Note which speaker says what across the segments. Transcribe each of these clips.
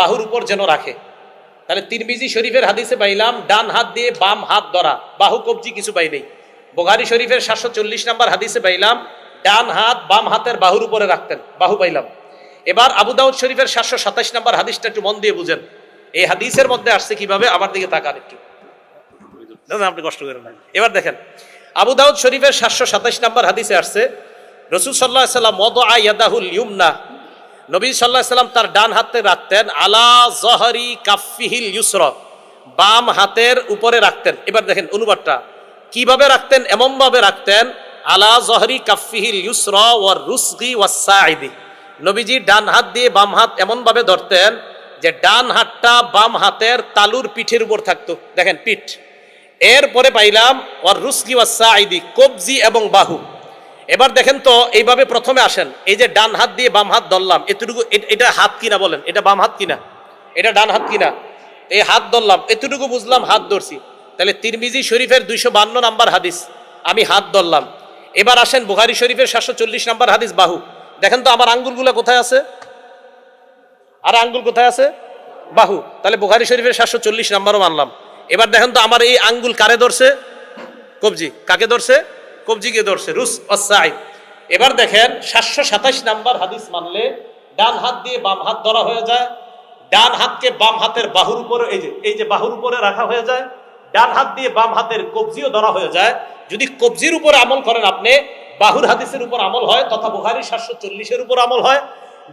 Speaker 1: বাহুর উপর যেন রাখে। তাহলে তিরমিজি শরীফের হাদিসে পাইলাম, ডান হাত দিয়ে বাম হাত ধরা, বাহু কবজি কিছু পাই নেই। বোগারি শরীফের সাতশো চল্লিশ নাম্বার হাদিসে পাইলাম, ডান হাত বাম হাতের বাহুর উপরে রাখতেন, বাহু পাইলাম। এবার আবু দাউদ শরীফের সাতশো সাতাশ নাম্বার হাদিসটা একটু মন দিয়ে বুঝেন। এই হাদিসের মধ্যে আসছে কীভাবে? আমার দিকে তাকান একটু। আপনি কষ্ট করেন এবার দেখেন, আবু দাউদ শরীফের সাতশো সাতাশ নাম্বার হাদিসে আসছে, রসুল সাল্লাহ সাল্লাম মদ আয়াদাহুল ইউমনা নবী সাল্লাহ সাল্লাম তার ডান হাতে রাখতেন, আলা জহরি কাফিহিল ইউসর বাম হাতের উপরে রাখতেন। এবার দেখেন অনুবাদটা। কীভাবে রাখতেন? এমন ভাবে রাখতেন, আলা জহরি কাফিহিল ইউসর ওয়ার রুসগি ওয়াসাইদি নবীজি ডান হাত দিয়ে বাম হাত এমন ভাবে ধরতেন যে ডান হাতটা বাম হাতের তালুর পিঠের উপর থাকতো। দেখেন পিঠ। এরপরে পাইলাম, ওয়ার রুসগি ওয়াসাইদি কবজি এবং বাহু। এবার দেখেন তো, এইভাবে প্রথমে আসেন। এই যে ডান হাত দিয়ে বাম হাত ধরলাম, এতটুকু এটা হাত কিনা বলেন? এটা বাম হাত কিনা? এটা ডান হাত কিনা? এই হাত ধরলাম, এতটুকু বুঝলাম হাত ধরছি। তাহলে তিরমিজি শরীফের দুইশো বান্ন নাম্বার হাদিস, আমি হাত ধরলাম। এবার আসেন বুখারি শরীফের সাতশো চল্লিশ নাম্বার হাদিস, বাহু। দেখেন তো, আমার আঙ্গুলগুলো কোথায় আছে? আর আঙ্গুল কোথায় আছে? বাহু। তাহলে বুখারি শরীফের সাতশো চল্লিশ নাম্বারও মানলাম। এবার দেখেন তো, আমার এই আঙ্গুল কারে ধরছে? কবজি, কাকে ধরছে? কবজিকে ধরছে, রুস অসাই এবার দেখেন, সাতশো সাতাশ নাম্বার হাদিস মানলে ডান হাত দিয়ে বাম হাত ধরা হয়ে যায়, ডান হাতকে বাম হাতের বাহুর উপরে, এই যে এই যে বাহুর উপরে রাখা হয়ে যায়, ডান হাত দিয়ে বাম হাতের কবজিও ধরা হয়ে যায়। যদি কবজির উপরে আমল করেন আপনি, বাহুর হাদিসের উপর আমল হয়, তথা বুখারি সাতশো চল্লিশের উপর আমল হয়,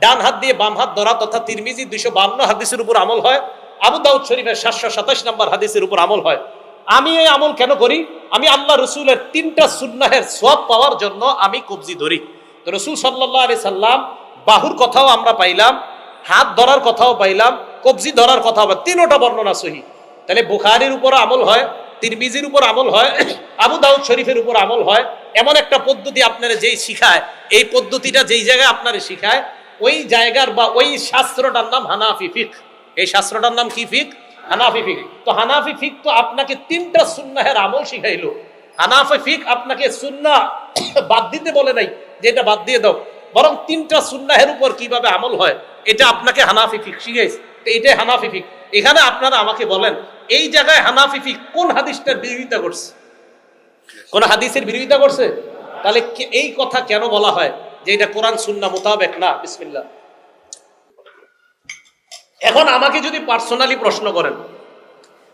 Speaker 1: ডান হাত দিয়ে বাম হাত ধরা তথা তিরমিজি দুইশো বান্ন হাদিসের উপর আমল হয়, আবু দাউদ শরীফের সাতশো সাতাশ নম্বর হাদিসের উপর আমল হয়। আমি এই আমল কেন করি? আমি আল্লাহ রসুলের তিনটা সুন্নাহের সব পাওয়ার জন্য আমি কবজি ধরি। তো রসুল সাল্লাহ আলি সাল্লাম বাহুর কথাও আমরা পাইলাম, হাত ধরার কথাও পাইলাম, কবজি ধরার কথাও তিনোটা বর্ণনা সহি। তাহলে বুখারির উপর আমল হয়, তিরমিজির উপর আমল হয়, আবু দাউদ শরীফের উপর আমল হয়। এমন একটা পদ্ধতি আপনারা যেই শিখায়, এই পদ্ধতিটা যেই জায়গায় আপনারা শিখায়, ওই জায়গার বা ওই শাস্ত্রটার নাম হানাফি ফিক। এই শাস্ত্রটার নাম কি ফিক? হানাফি ফিক। তো হানাফি ফিক তো আপনাকে তিনটা সুন্নাহের আমল শিখাইলো। হানাফি ফিক আপনাকে সুন্না বাদ দিতে বলে নাই, যে এটা বাদ দিয়ে দাও। বরং তিনটা সুন্নাহের উপর কীভাবে আমল হয়, এটা আপনাকে হানাফি ফিক শিখাইছে। তো এটাই হানাফি ফিক। এখানে আপনারা আমাকে বলেন, এই জায়গায় হানাফি ফিক কোন হাদিসটার বিরোধিতা করছে? কোন হাদিসের বিরোধিতা করছে? তাহলে এই কথা কেন বলা হয় যে এটা কোরআন সুন্না মোতাবেক না? বিসমিল্লাহ। এখন আমাকে যদি পার্সোনালি প্রশ্ন করেন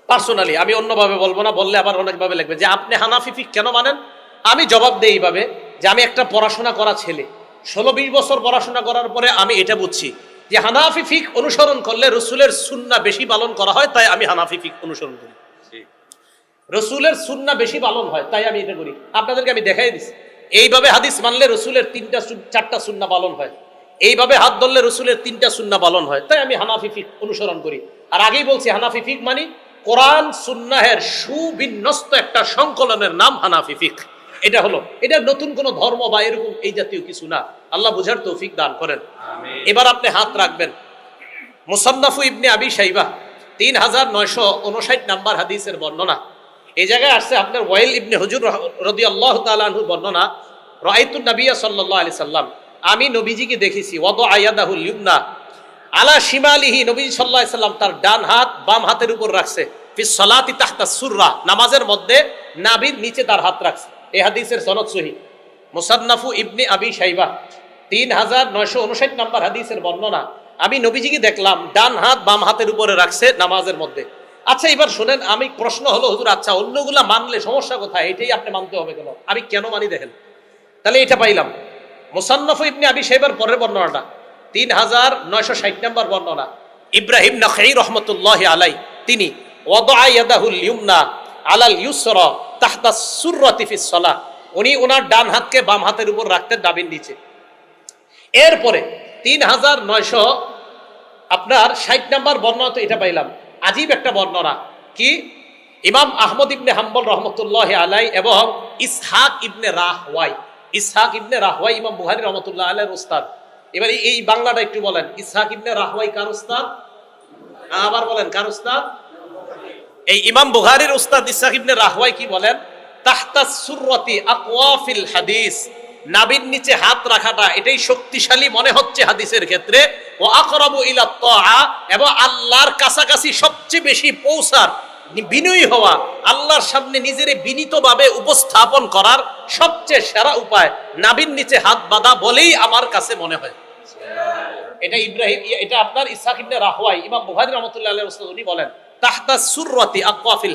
Speaker 1: পার্সোনালি আমি অন্যভাবে বলব না বললে আবার অনেকভাবে লিখবে যে আপনি হানাফি ফিক কেন মানেন? আমি জবাব দেই এইভাবে যে আমি একটা পড়াশোনা করা ছেলে। ষোলো বিশ বছর পড়াশোনা করার পরে আমি এটা বুঝছি যে হানাফি ফিক অনুসরণ করলে রসুলের সুন্না বেশি পালন করা হয় তাই আমি হানাফি ফিক অনুসরণ করি। রসুলের সুন্না বেশি পালন হয় তাই আমি এটা করি। আপনাদেরকে আমি দেখাই দিচ্ছি এইভাবে হাদিস মানলে রসুলের তিনটা চারটা সুন্না পালন হয়। এইভাবে হাত ধরলে রসুলের তিনটা সুন্না পালন হয়। তাই আমি হানাফি ফিক অনুসরণ করি। আর আগেই বলছি হানাফি ফিক মানে কোরআন সুন্নাহের সুবিন্যস্ত একটা সংকলনের নাম হানাফি ফিক এটা হলো এটা নতুন কোন ধর্ম বা এরকম এই জাতীয় কিছু না। আল্লাহ বুঝার তৌফিক দান করেন। এবার আপনি হাত রাখবেন। মুসান্নাফু ইবনে আবি সাইবা তিন হাজার নয়শো উনষাট নাম্বার হাদিসের বর্ণনা। এই জায়গায় আসছে আপনার ওয়াইল ইবনে হুজুর রদি আল্লাহ তালুর বর্ণনা। রাইতুন নবিয়া সাল্লাহ আলি সাল্লাম। আমি নবীজিকে দেখেছি ওদ আয়াদাহুল ইউমনা, আলা শিমালিহি, নবী সাল্লাহ সাল্লাম তার ডান হাত বাম হাতের উপর রাখছে তাহতা সুররা, নামাজের মধ্যে নাবির নিচে তার হাত রাখছে। এ হাদিসের সনদ সহি। মুসান্নাফু ইবনে আবি সাইবা তিন হাজার নয়শো উনষাট নাম্বার হাদিসের বর্ণনা। আমি নবীজিকে দেখলাম, ডান হাত বাম হাতের উপরে রাখছে নামাজের মধ্যে। আচ্ছা এবার শোনেন, আমি প্রশ্ন হলো, হুজুর আচ্ছা অন্যগুলা মানলে সমস্যা কোথায়? এটাই আপনি মানতে হবে কেন? আমি কেন মানি দেখেন? তাহলে এটা পাইলাম। মুসান্নফ ইবনে আবি সাহেবের পরের বর্ণনাটা। তিন হাজার নয়শো ষাট নম্বর বর্ণনা। ইব্রাহিম নখাই রহমতুল্লাহ আলাই তিনি ওয়াদা ইয়াদাহুল ইউমনা আলাল ইউসর তাহতা সুররতি ফিস সলাহ। উনি ওনার ডান হাতকে বাম হাতের উপর রাখতে ডাবির নিচে এরপরে তিন হাজার নয়শো আপনার ষাট নাম্বার বর্ণনা তো এটা পাইলাম। আজীব একটা বর্ণনা। কি? ইমাম আহমদ ইবনে হাম্বল রহমতুল্লাহ আলাই এবং Ishaq ibn রাহওয়াই। Ishaq ibn Rahwayh ইমাম বুহারি রহমতুল্লাহ আলাইয়ের উস্তাদ। এবার এই- বাংলাটা একটু বলেন, ইসহাক ইবনে রাহওয়াই কার উস্তাদ? আবার বলেন, কার উস্তাদ? এই ইমাম বুখারীর উস্তাদ ইসহাক ইবনে রাহওয়াই কি বলেন? তাহতা সুররতি আকওয়াফিল হাদিস। নাবির নিচে হাত রাখাটা, এটাই শক্তিশালী মনে হচ্ছে হাদিসের ক্ষেত্রে। ও আকরাবু ইলা এবং আল্লাহর কাছাকাছি সবচেয়ে বেশি পৌঁছার বিনয়ী হওয়া, আল্লাহর সামনে নিজের বিনীতভাবে উপস্থাপন করার সবচেয়ে সেরা উপায় নাবির নিচে হাত বাঁধা বলেই আমার কাছে মনে হয়। এটা ইব্রাহিম, এটা আপনার ইবনে রাহওয়াই ইমাম বুখারী উনি বলেন, তাহতা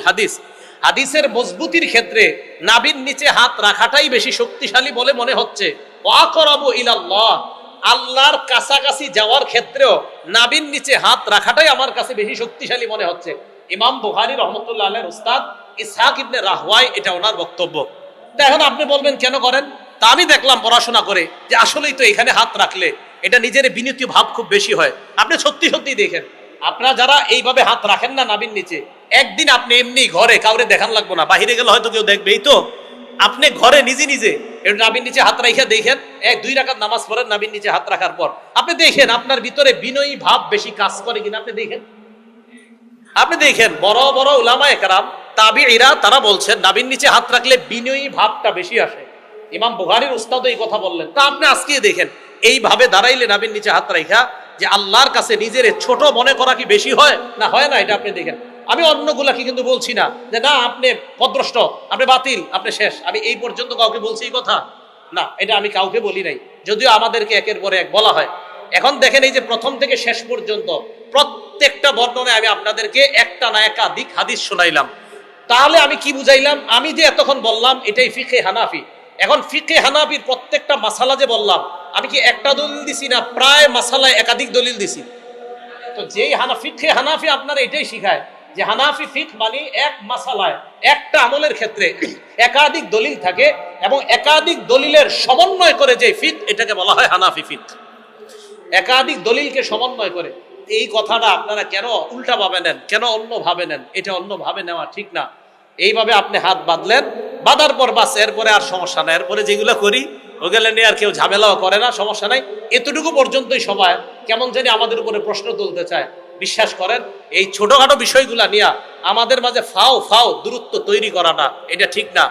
Speaker 1: হাদিস। হাদিসের মজবুতির ক্ষেত্রে নাবির নিচে হাত রাখাটাই বেশি শক্তিশালী বলে মনে হচ্ছে। ওয়াকরাবু ইলাল্লাহ। আল্লাহর কাছাকাছি যাওয়ার ক্ষেত্রেও নাবির নিচে হাত রাখাটাই আমার কাছে বেশি শক্তিশালী মনে হচ্ছে। ইমাম বুখারী রহমতুল্লাহ আলাইহির উস্তাদ ইসহাক ইবনে রাহওয়াই এটা ওনার বক্তব্য। তা এখন আপনি বলবেন, কেন করেন? তা আমি দেখলাম পড়াশোনা করে যে আসলেই তো এখানে হাত রাখলে এটা নিজের বিনীত ভাব খুব বেশি হয়। আপনি সত্যি সত্যি দেখেন, আপনারা যারা এইভাবে হাত রাখেন না নাবির নিচে, একদিন আপনি এমনি ঘরে কাউরে দেখান লাগবো না, বাহিরে গেলে হয়তো কেউ দেখবেই তো। আপনি ঘরে নিজে নিজে একটু নাবির নিচে হাত রাখা দেখেন। এক, দুই রাখার নামাজ পড়েন, নাবির নিচে হাত রাখার পর। আপনি দেখেন, আপনার ভিতরে বিনয়ী ভাব বেশি কাজ করে কিনা, আপনি দেখেন। আপনি দেখেন, বড় বড় একরাম তারা বলছেন, নাবির নিচে হাত রাখলে বিনয়ী ভাবটা বেশি আসে। ইমাম বুখারীর উস্তাদ এই কথা বললেন। তা আপনি আজকে দেখেন এইভাবে দাঁড়াইলে নাবির নিচে হাত রাখা যে আল্লাহর কাছে নিজের ছোট মনে করা কি বেশি হয়? না হয় না, এটা আপনি দেখেন। আমি অন্যগুলা কি কিন্তু বলছি না যে না, আপনি পদ্রষ্ট আপনি বাতিল, আপনি শেষ। আমি এই পর্যন্ত কাউকে বলছি এই কথা? না, এটা আমি কাউকে বলি নাই। যদিও আমাদেরকে একের পরে এক বলা হয়। এখন দেখেন এই যে প্রথম থেকে শেষ পর্যন্ত প্রত্যেকটা বর্ণনায় আমি আপনাদেরকে একটা না একাধিক হাদিস শোনাইলাম। তাহলে আমি কি বুঝাইলাম? আমি যে এতক্ষণ বললাম, এটাই ফিকে হানাফি। এখন ফিকে হানাফির প্রত্যেকটা মাসালা যে বললাম, আমি কি একটা দলিল দিছি না প্রায় মাসালায় একাধিক দলিল দিছি? তো যেই হানা ফিকে হানাফি আপনারা এটাই শিখায়। যে হানাফি ফিক মানে এক মাসালায়, একটা আমলের ক্ষেত্রে একাধিক দলিল থাকে এবং একাধিক দলিলের সমন্বয় করে যে ফিক, এটাকে বলা হয় হানাফি ফিক। একাধিক দলিলকে সমন্বয় করে। এই কথাটা আপনারা কেন উল্টা ভাবে নেন? কেন অন্য ভাবে নেন? এটা অন্য ভাবে নেওয়া ঠিক না। এইভাবে আপনি হাত বাঁধলেন, বাঁধার পর বাস, এরপরে আর সমস্যা নাই। এরপরে যেগুলো করি, ওগুলো নিয়ে আর কেউ ঝামেলাও করে না, সমস্যা নাই। এতটুকু পর্যন্তই সবাই কেমন জানি আমাদের উপরে প্রশ্ন তুলতে চায়। বিশ্বাস করেন, এই ছোটখাটো বিষয়গুলা নিয়ে আমাদের মাঝে ফাও ফাও দূরত্ব তৈরি করাটা এটা ঠিক না।